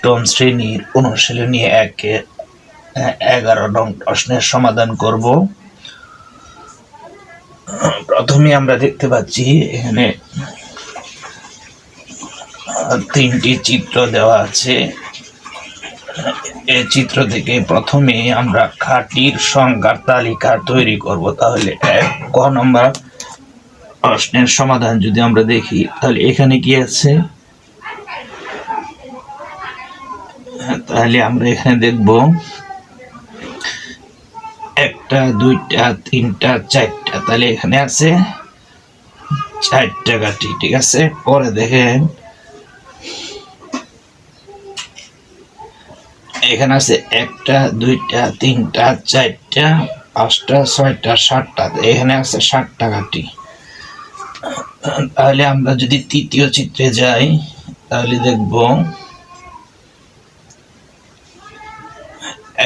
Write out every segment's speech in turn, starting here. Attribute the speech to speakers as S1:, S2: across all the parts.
S1: অষ্টম শ্রেণীর অনুশীলনী একে এগারো নং প্রশ্নের সমাধান করব প্রথমে আমরা দেখতে পাচ্ছি এখানে তিনটি চিত্র দেওয়া আছে এই চিত্র থেকে প্রথমে আমরা খাটির সংখ্যার তালিকা তৈরি করব তাহলে এক ক নম্বর প্রশ্নের সমাধান যদি আমরা দেখি তাহলে এখানে কি আছে তাহলে আমরা এখানে দেখব একটা দুইটা তিনটা চারটা তাহলে এখানে আছে চারটা কাঠি ঠিক আছে পরে দেখেন এখানে আছে একটা দুইটা তিনটা চারটা পাঁচটা ছয়টা সাতটা এখানে আছে সাতটা কাঠি তাহলে আমরা যদি তৃতীয় চিত্রে যাই তাহলে দেখব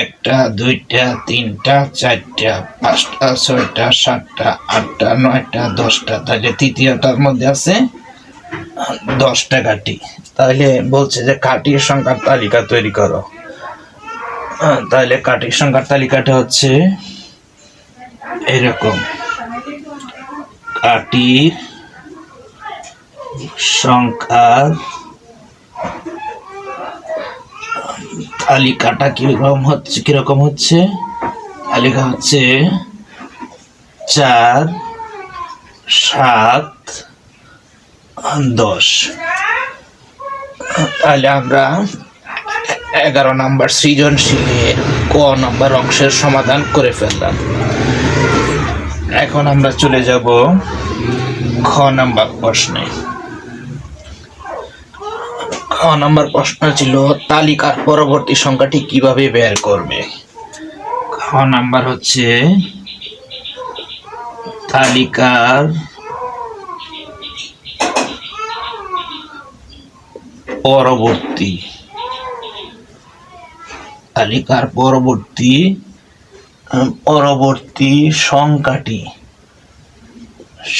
S1: একটা দুইটা তিনটা চারটা পাঁচটা ছয়টা সাতটা আটটা নয়টা দশটা তাহলে তৃতীয়টার মধ্যে আছে দশটা কাটি তাহলে বলছে যে কাটির সংখ্যার তালিকা তৈরি করো তাহলে কাটির সংখ্যার তালিকাটা হচ্ছে এরকম কাটির সংখ্যার আলিকাটা কীরকম হচ্ছে কীরকম হচ্ছে আলিকা হচ্ছে চার সাত দশ তাহলে আমরা এগারো নাম্বার সৃজনশীলের ক নাম্বার অংশের সমাধান করে ফেললাম এখন আমরা চলে যাব খ নাম্বার প্রশ্নে খ নম্বর প্রশ্ন ছিল তালিকার পরবর্তী সংখ্যাটি কিভাবে বের করবে খ নাম্বার হচ্ছে তালিকার পরবর্তী তালিকার পরবর্তী পরবর্তী সংখ্যাটি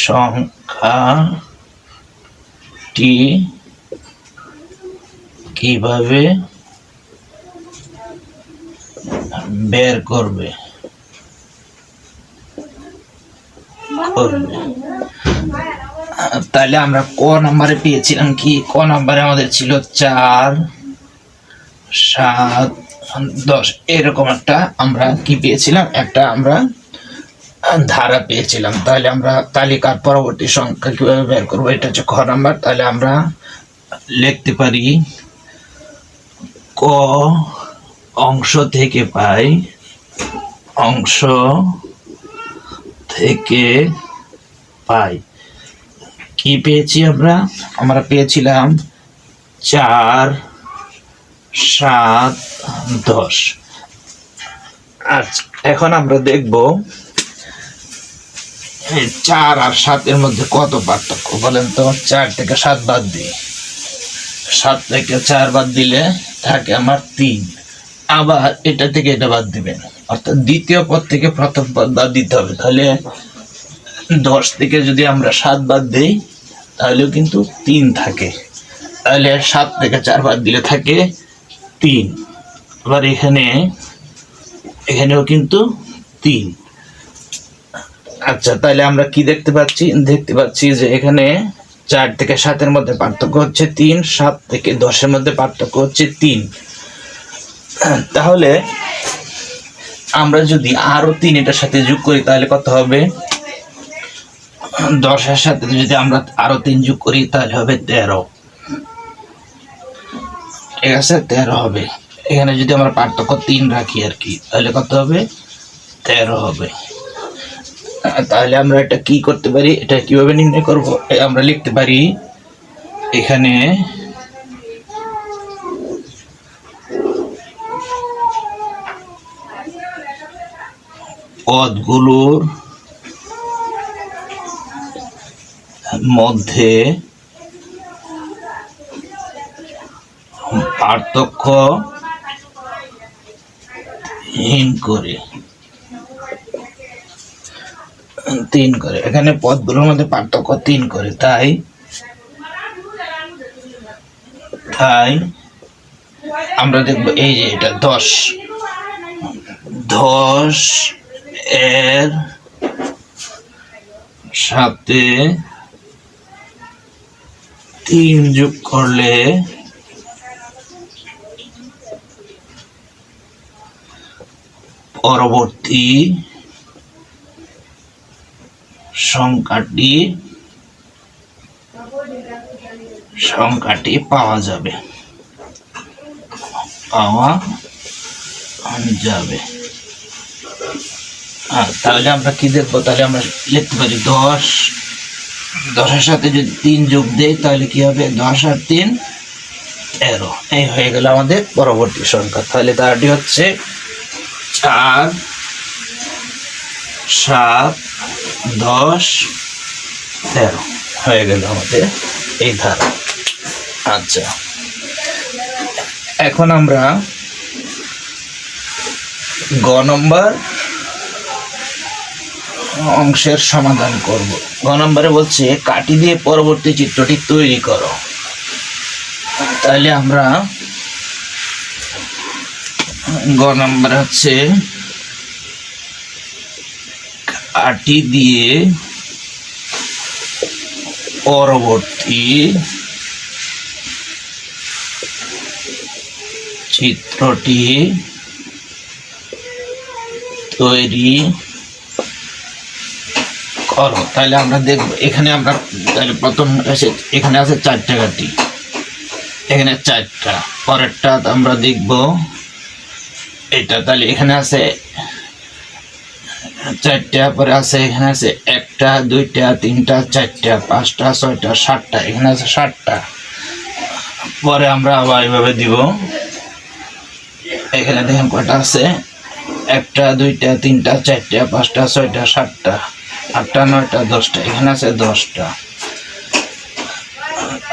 S1: সংখ্যাটি কিভাবে বের করবে তাহলে আমরা ক নাম্বারে পেয়েছিলাম কি ক নাম্বারে আমাদের ছিল চার সাত দশ এরকম একটা আমরা কি পেয়েছিলাম একটা আমরা ধারা পেয়েছিলাম তাহলে আমরা তালিকার পরবর্তী সংখ্যা কীভাবে বের করবো এটা হচ্ছে খ নাম্বার তাহলে আমরা লিখতে পারি ক অংশ থেকে পাই অংশ থেকে পাই কি পেয়েছি আমরা আমরা পেয়েছিলাম চার সাত দশ আজ এখন আমরা দেখব চার আর সাতের মধ্যে কত পার্থক্য বলেন তো চার থেকে সাত বাদ দিয়ে সাত থেকে চার বাদ দিলে থাকে আমার তিন আবার এটা থেকে এটা বাদ দিবেন অর্থাৎ দ্বিতীয় পদ থেকে প্রথম পদ বাদ দিতে হবে তাহলে দশ থেকে যদি আমরা সাত বাদ দিই তাহলেও কিন্তু তিন থাকে তাহলে সাত থেকে চার বাদ দিলে থাকে তিন আবার এখানে এখানেও কিন্তু তিন আচ্ছা তাহলে আমরা কি দেখতে পাচ্ছি দেখতে পাচ্ছি যে এখানে চার থেকে সাতের মধ্যে পার্থক্য হচ্ছে তিন সাত থেকে দশের মধ্যে পার্থক্য হচ্ছে তিন তাহলে আমরা যদি আরও তিন এটার সাথে যোগ করি তাহলে কত হবে দশের সাথে যদি আমরা আরও তিন যোগ করি তাহলে হবে তেরো ঠিক আছে তেরো হবে এখানে যদি আমরা পার্থক্য তিন রাখি আর কি তাহলে কত হবে তেরো হবে তাহলে আমরা এটা কি করতে পারি এটা কিভাবে নির্ণয় করব আমরা লিখতে পারি এখানে পদগুলোর মধ্যে পার্থক্য হীন করে তিন করে এখানে পদগুলোর মধ্যে পার্থক্য তিন করে তাই তাই আমরা দেখব এই যে এটা দশ দশ এর সাথে তিন যোগ করলে পরবর্তী সংখ্যাটি সংখ্যাটি পাওয়া যাবে পাওয়া যাবে তাহলে আমরা কি দেখবো তাহলে আমরা লিখতে পারি দশ দশের সাথে যদি তিন যোগ দেয় তাহলে কি হবে দশ আর তিন তেরো এই হয়ে গেল আমাদের পরবর্তী সংখ্যা তাহলে তারটি হচ্ছে চার সাত দশ তেরো হয়ে গেল আমাদের এই ধারা আচ্ছা এখন আমরা গ নম্বর অংশের সমাধান করব গ নম্বরে বলছে কাটি দিয়ে পরবর্তী চিত্রটি তৈরি করো তাহলে আমরা গ নম্বর হচ্ছে আটি দিয়ে পরবর্তী চিত্রটি তৈরি করো তাহলে আমরা দেখব এখানে আমরা তাহলে প্রথম এসে এখানে আছে চারটা কাটি এখানে চারটা পরেরটা আমরা দেখব এটা তাহলে এখানে আছে চারটা পরে আছে এখানে আছে একটা দুইটা তিনটা চারটা পাঁচটা ছয়টা সাতটা এখানে আছে সাতটা পরে আমরা আবার এভাবে দিব এখানে দেখেন কটা আছে একটা দুইটা তিনটা চারটা পাঁচটা ছয়টা সাতটা আটটা নয়টা দশটা এখানে আছে দশটা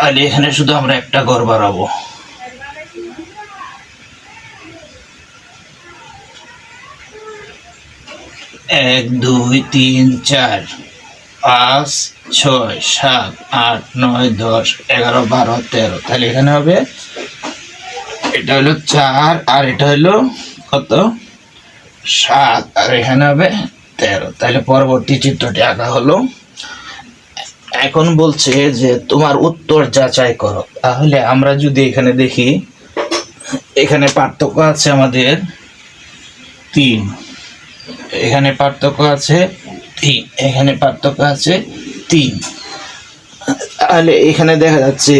S1: আর এখানে শুধু আমরা একটা ঘর বাড়াবো এক দুই তিন চার পাঁচ ছয় সাত আট নয় দশ এগারো বারো তেরো তাহলে এখানে হবে এটা হলো চার আর এটা হলো কত সাত আর এখানে হবে তেরো তাহলে পরবর্তী চিত্রটি আঁকা হলো এখন বলছে যে তোমার উত্তর যাচাই করো তাহলে আমরা যদি এখানে দেখি এখানে পার্থক্য আছে আমাদের তিন এখানে পার্থক্য আছে তিন এখানে পার্থক্য আছে তিন তাহলে এখানে দেখা যাচ্ছে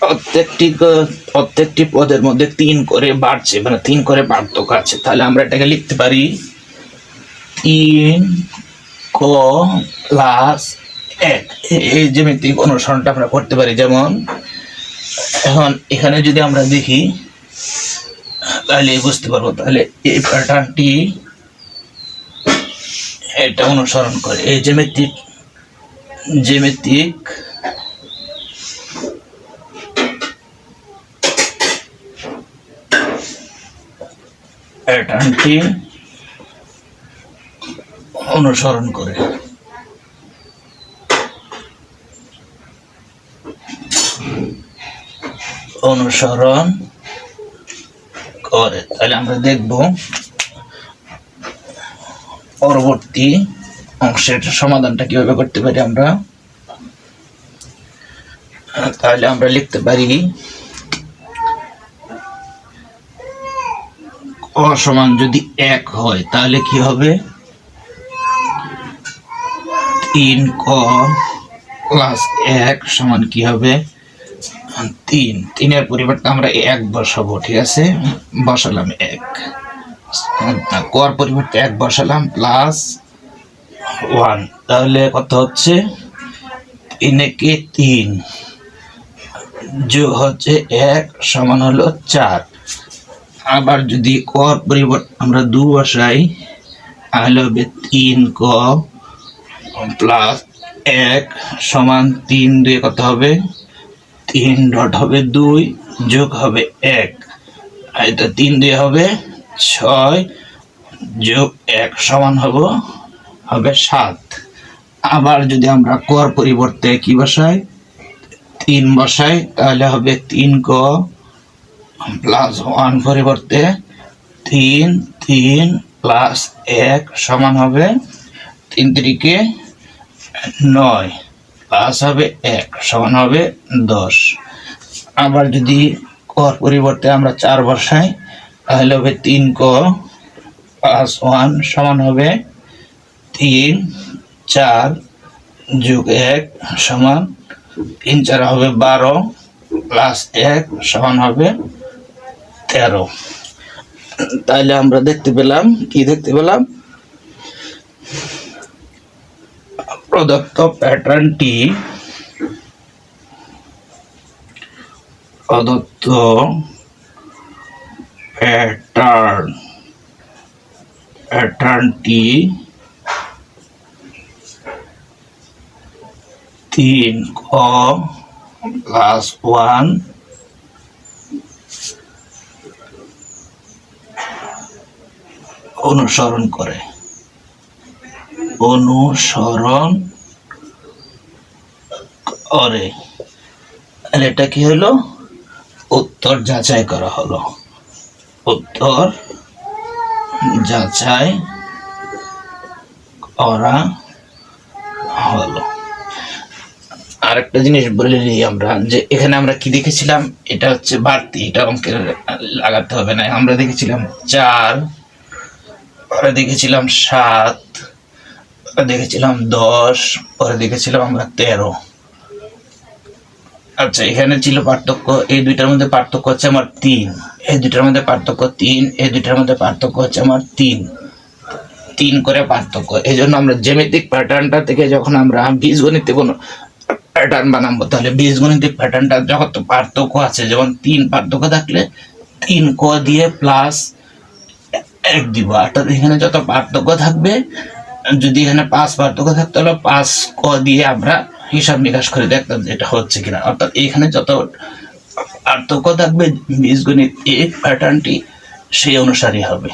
S1: প্রত্যেকটি প্রত্যেকটি পদের মধ্যে তিন করে বাড়ছে মানে তিন করে পার্থক্য আছে তাহলে আমরা এটাকে লিখতে পারি তিন ক প্লাস এক এই জ্যামিতিক অনুসরণটা আমরা করতে পারি যেমন এখন এখানে যদি আমরা দেখি তাহলে বুঝতে পারবো তাহলে এই প্যাটার্নটি এটা অনুসরণ করে এই জ্যামিতিক জ্যামিতিক প্যাটার্নটি অনুসরণ করে অনুসরণ করে তাহলে আমরা দেখব পরবর্তী অংশের সমাধানটা কিভাবে করতে পারি আমরা তাহলে আমরা লিখতে পারি অসমান যদি এক হয় তাহলে কি হবে তিন ক প্লাস এক সমান কি হবে তিন তিনের পরিবর্তে আমরা এক বসাবো ঠিক আছে বসালাম এক কর পরিবর্তে এক বসালাম প্লাস ওয়ান তাহলে কত হচ্ছে তিনে তিন যোগ হচ্ছে এক সমান হলো চার আবার যদি কর পরিবর্তে আমরা দু বসাই তাহলে হবে তিন ক প্লাস এক সমান তিন দুয়ে কত হবে তিন ডট হবে দুই যোগ হবে এক আর এটা তিন দিয়ে হবে ছয় যোগ এক সমান হব হবে সাত আবার যদি আমরা কর পরিবর্তে কি বসাই তিন বসাই তাহলে হবে তিন ক প্লাস ওয়ান পরিবর্তে তিন তিন প্লাস এক সমান হবে তিন তিরিকে নয় প্লাস হবে এক সমান হবে দশ আবার যদি কর পরিবর্তে আমরা চার বসাই তাহলে হবে তিন ক প্লাস ওয়ান সমান হবে তিন চার যোগ এক সমান তিন চার হবে বারো প্লাস এক সমান হবে তেরো তাহলে আমরা দেখতে পেলাম কি দেখতে পেলাম প্রদত্ত প্যাটার্নটি প্রদত্ত প্যাটার্ন প্যাটার্নটি তিন ক প্লাস ওয়ান অনুসরণ করে অনুসরণ করে এটা কি হলো উত্তর যাচাই করা হলো উত্তর যাচাই করা হলো আরেকটা জিনিস বলে নিই আমরা যে এখানে আমরা কি দেখেছিলাম এটা হচ্ছে বাড়তি এটা অঙ্কের লাগাতে হবে না আমরা দেখেছিলাম চার আমরা দেখেছিলাম সাত দেখেছিলাম দশ পরে দেখেছিলাম আমরা তেরো আচ্ছা এখানে ছিল পার্থক্য এই দুইটার মধ্যে পার্থক্য হচ্ছে আমার তিন এই দুইটার মধ্যে পার্থক্য তিন এই দুইটার মধ্যে পার্থক্য হচ্ছে আমার তিন তিন করে পার্থক্য এই জন্য আমরা জ্যামিতিক প্যাটার্নটা থেকে যখন আমরা বীজগণিতে কোনো প্যাটার্ন বানাবো তাহলে গণিতিক প্যাটার্নটা যখন তো পার্থক্য আছে যেমন তিন পার্থক্য থাকলে তিন ক দিয়ে প্লাস এক দিব অর্থাৎ এখানে যত পার্থক্য থাকবে যদি এখানে পাঁচ পার্থক্য থাকতো হলে পাঁচ ক দিয়ে আমরা হিসাব নিকাশ করে দেখতাম যে এটা হচ্ছে কিনা অর্থাৎ এখানে যত পার্থক্য থাকবে বীজগণিত এই প্যাটার্নটি সেই অনুসারী হবে